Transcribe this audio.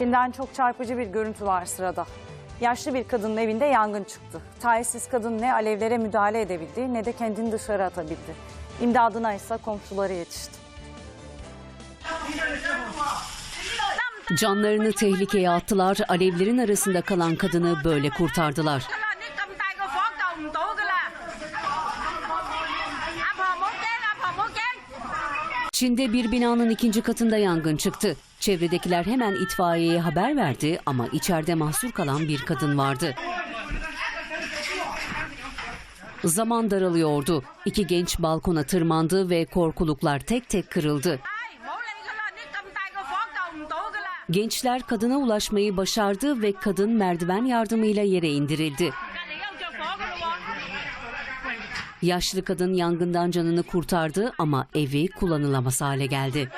Çin'den çok çarpıcı bir görüntü var sırada. Yaşlı bir kadının evinde yangın çıktı. Talihsiz kadın ne alevlere müdahale edebildi ne de kendini dışarı atabildi. İmdadına ise komşuları yetişti. Canlarını tehlikeye attılar, alevlerin arasında kalan kadını böyle kurtardılar. Çin'de bir binanın ikinci katında yangın çıktı. Çevredekiler hemen itfaiyeye haber verdi ama içeride mahsur kalan bir kadın vardı. Zaman daralıyordu. İki genç balkona tırmandı ve korkuluklar tek tek kırıldı. Gençler kadına ulaşmayı başardı ve kadın merdiven yardımıyla yere indirildi. Yaşlı kadın yangından canını kurtardı ama evi kullanılamaz hale geldi.